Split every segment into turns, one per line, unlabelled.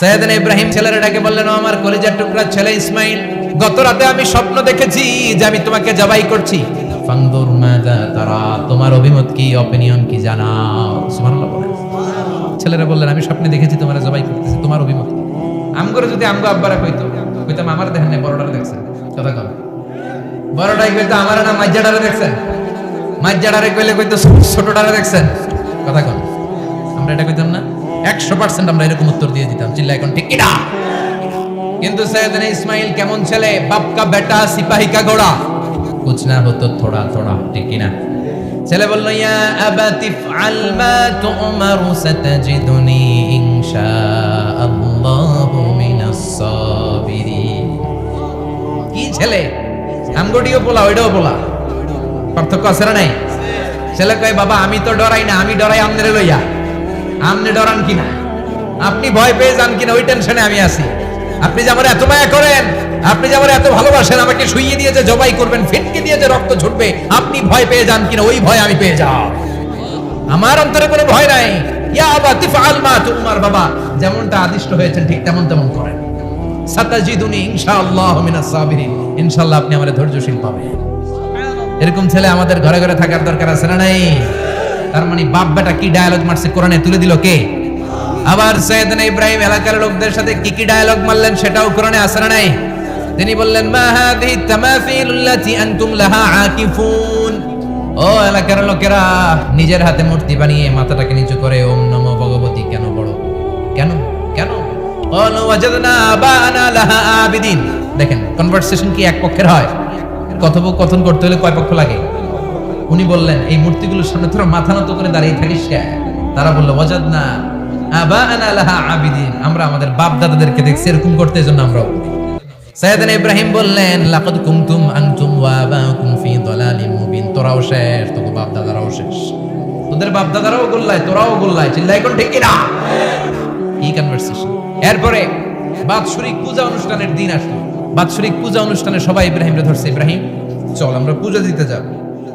সৈয়দনা ইব্রাহিম ছেলেরা ডাকে বললেন আমার কলিজার টুকরা ছেলে ইসমাইল, গত রাতে আমি স্বপ্ন দেখেছি যে আমি তোমাকে জবাই করছি। ফাংদুর মাযা তারা, তোমার অভিমত কি অপিনিয়ন কি জানাও? সুবহানাল্লাহ ছেলেরা বললেন, আমি স্বপ্নে দেখেছি তোমার জবাই করতেছি, তোমার অভিমত কি?" আমগরে যদি আমগো আব্বারা কইতো, কইতাম, আমার দেখেন নাই, বড়টারে দেখছেন। কথা কন। বড়টাই কইতো, আমার না মাজ্জাডারে দেখছেন? মাজ্জাডারে কইলে কইতো ছোটটারে দেখছেন? কথা কন। আমরা এটা কইতাম না? একশো পার্সেন্ট আমরা এরকম উত্তর দিয়ে দিতাম। চিল্লা, এখন ঠিক কিনা? কিন্তু সৈয়দনা ইসমাইল কেমন ছেলে? বাপ কা বেটা সিপাহী কা ঘোড়া। কুছ না হতো থোড়া থোড়া, ঠিক কিনা? ছেলে বলল, ইয়া আবাতি ফাল মা তুমারু সাতাজিদুনি ইনশাআল্লাহু মিনাস সাবিরিন। কি ছেলে? আমগডিও পোলা ওইটাও পোলা। পার্থক্য আছে না নাই? ছেলে কয়, বাবা, আমি তো ডরাই না, আমি ডরাই আমনের লইয়া। আমনে ডরান কিনা? আপনি ভয় পেয়ে যান কিনা? ওই টেনশনে আমি আছি। আপনি যে আমার এত মায়া করেন, আপনি যে আমার এত ভালোবাসেন, আমাকে শুইয়ে দিয়ে যে জবাই করবেন ফিটকে দিয়ে যে রক্ত ছুটবে, আপনি ভয় পেয়ে যান কিনা? ওই ভয় আমি পেয়ে যাও। আমার অন্তরে কোনো ভয় নাই। ইয়া আবা, তিফআল মা বাবা। যেমনটা আদিষ্ট হয়েছেন, ঠিক তেমন তেমন করেন। সাতাজিদুনি ইনশাআল্লাহ ইনশাআল্লাহ আপনি আমার ধৈর্যশীল পাবেন। এরকম ছেলে আমাদের ঘরে ঘরে থাকার দরকার আছে না নাই? তার মানে বাপ বেটা কি ডায়ালগ মারছে? কোরআনে তুলে দিল কে? আবার সৈয়দনা ইব্রাহিম এলাকার লোকদের সাথে কি কি ডায়ালগ মারলেন সেটাও কোরআনে আছে না নাই? তিনি বললেন, মা হাদিহি তামাসিলুল্লাতি আনতুম লাহা আকিফুন। ও এলাকার লোকেরা, নিজের হাতে মূর্তি বানিয়ে মাথাটাকে নিচু করে, ওম নমো ভগবতী, কেন বড়? কেন? কেন? ক্বালু ওয়াজাদনা আবানা লাহা আবিদিন। দেখেন কনভারসেশন কি এক পক্ষের হয়? কথোপকথন করতে হলে কয় পক্ষ লাগে? উনি বললেন, এই মূর্তিগুলোর সামনে তোরা মাথা নত করে দাঁড়িয়ে থাকিস তারা বলল ওয়াজাদ না আমরা আমাদের বাপ ইব্রাহিম বললেন তোরাও বাপ দাদারাও শেষ। তোদের বাপ দাদারাও তোরাও কনভারসেশন এরপরে বাৎসরিক পূজা অনুষ্ঠানের দিন আসলো। বাৎসরিক পূজা অনুষ্ঠানে সবাই ধরছে, ইব্রাহিম, চল, আমরা পূজা দিতে যাব।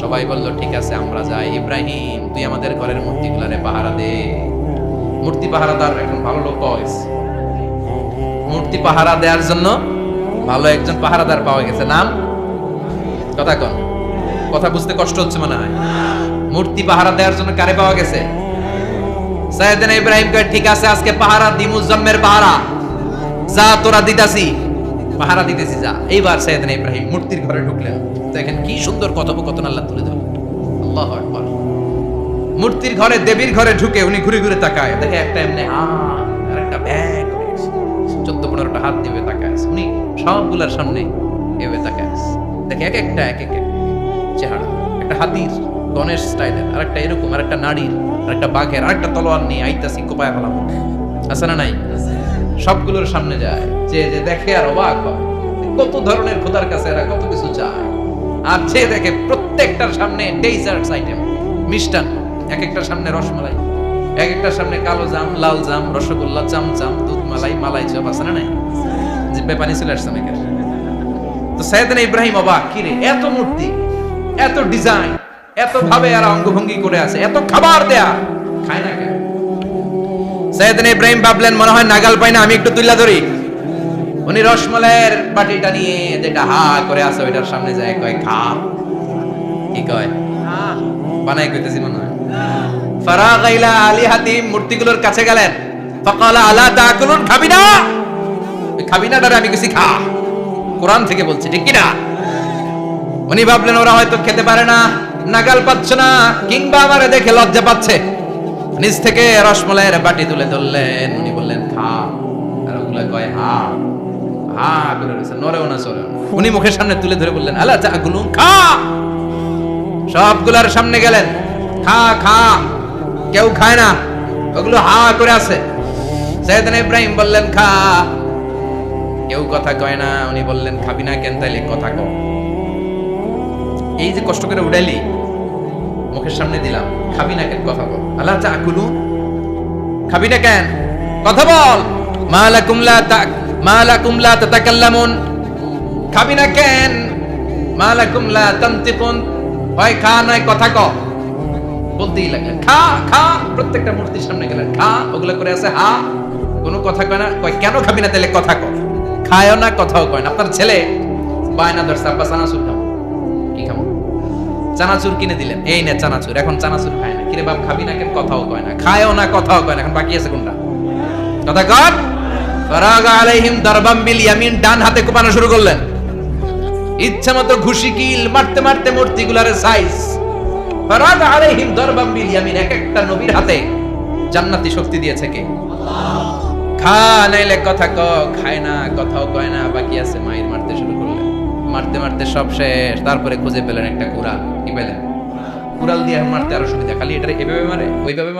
সবাই বলল, ঠিক আছে, আমরা যাই। ইব্রাহিম, তুই আমাদের ঘরের মূর্তিগুলারে পাহারা দে। মূর্তি পাহারাদার এখন ভালো লোক পাওয়া গেছে। মূর্তি পাহারা দেওয়ার জন্য ভালো একজন পাহারাদার পাওয়া গেছে। নাম? কথা কন। কথা বুঝতে কষ্ট হচ্ছে মনে হয়। মূর্তি পাহারা দেওয়ার জন্য কারে পাওয়া গেছে? সাইয়েদনা ইব্রাহিম কয়, ঠিক আছে, আজকে পাহারা দিমু জন্মের পাহারা। যা তোরা দিতাছি পাহারা দিতেছি, যা। এইবার সাইয়েদনা ইব্রাহিম, মূর্তির ঘরে ঢুকলেন। দেখেন কি সুন্দর কথোপকথন আল্লাহ তুলে ধরলেন আল্লাহু আকবার। মূর্তির ঘরে, দেবীর ঘরে ঢুকে উনি ঘুরে ঘুরে তাকায়। দেখে একটা এমনি আর একটা ব্যাগ চোদ্দ পনেরোটা হাত দিবে তাকায়। উনি সবগুলার সামনে এভাবে তাকায় দেখে এক একটা, এক এক চেহারা। একটা হাতির, গণেশ স্টাইলের আর একটা এরকম আর একটা নারীর আর একটা বাঘের আর একটা তলোয়ার নিয়ে আইতাসি কোপায় ফেলাম আছে না নাই? সবগুলোর সামনে যায়। যে যে দেখে আর অবাক হয়। কত ধরনের খোদার কাছে এরা কত কিছু চায়। আর যে দেখে প্রত্যেকটার সামনে ডেজার্টস আইটেম মিষ্টান্ন। এক একটার সামনে রসমালাই। এক একটার সামনে কালো জাম, লাল জাম, রসগোল্লা জাম জাম দুধ মালাই মালাই চপ, আছে না জিব্বে পানি চলে আসছে অনেকের। তো সাইয়েদান ইব্রাহিম অবাক, কি রে, এত মূর্তি, এত ডিজাইন এত ভাবে আর অঙ্গভঙ্গি করে আছে, এত খাবার দেয়া, খায় না কেন? সাইয়েদান ইব্রাহিম ভাবলেন, মনে হয় নাগাল পাই না, আমি একটু তুইলা ধরি। উনি রসমালাইয়ের বাটিটা নিয়ে যেটা হা করে আছে, ওইটার সামনে যায় কয়, খা। কি কয়? বানাই কইতেছি মনে হয়। ফারাগ ইলা আলিহাতি মূর্তিগুলোর কাছে গেলেন। ফাকালা, আলা তাকুলুন, খাবি না? খাবি না আমি কিছু খা। কোরআন থেকে বলছি, ঠিক কি না উনি ভাবলেন, ওরা হয়তো খেতে পারে না, নাগাল পাচ্ছে না, কিংবা আমারে দেখে লজ্জা পাচ্ছে। নিজ থেকে রসমলাইয়ের বাটি তুলে ধরলেন। উনি বললেন, খা। আর ওগুলা কয়, হা। হা করে উনি মুখের সামনে তুলে ধরে বললেন, আলা চা গুলুম খা! সবগুলার সামনে গেলেন। খা খা। কেউ খায় না। ওগুলো হা করে আছে। সৈয়দনা ইব্রাহিম বললেন, খা। কেউ কথা কয় না। উনি বললেন, খাবি না কেন তাইলে কথা কও এই যে কষ্ট করে উড়াইলি, মুখের সামনে দিলাম। খাবি না কেন কথা বল আল্লাহ চা কুলু খাবি না কেন? কথা বল। মালাকুম লা তা মালাকুম লা তাতাকাল্লামুন। খাবি না কেন? মালাকুম লা তানতিকুন। হয় খা, নয় কথা ক। বলতেই লাগলেন, খা খা। প্রত্যেকটা মূর্তির সামনে গেলেন, খা। ওগুলো করে আছে, হা। কোনো কথা কয় না। কয়, কেন খাবি না তাহলে কথা ক? খায়ও না, কথাও কয় না। আপনার ছেলে বায়না ধরছে, আব্বা, চানাচুর খাব। কি খাব? চানাচুর কিনে দিলেন। এই না চানাচুর, এখন চানাচুর খায় না। কিরে বাপ, খাবি না কেন? কথাও কয় না। খায়ও না, কথাও কয় না। এখন বাকি আছে কোনটা? কথা কর জান্নাতি শক্তি দিয়েছে কে? খা, নাইলে কথা ক, খায় না, কথাও কয় না, বাকি আছে মায়ের মারতে শুরু করলেন। মারতে মারতে সব শেষ, তারপরে খুঁজে পেলেন একটা কুড়াল। কি পেলেন? কুড়াল দিয়ে মারতে আরও সুবিধা, খালি এটা এভাবে মারে, ওইভাবে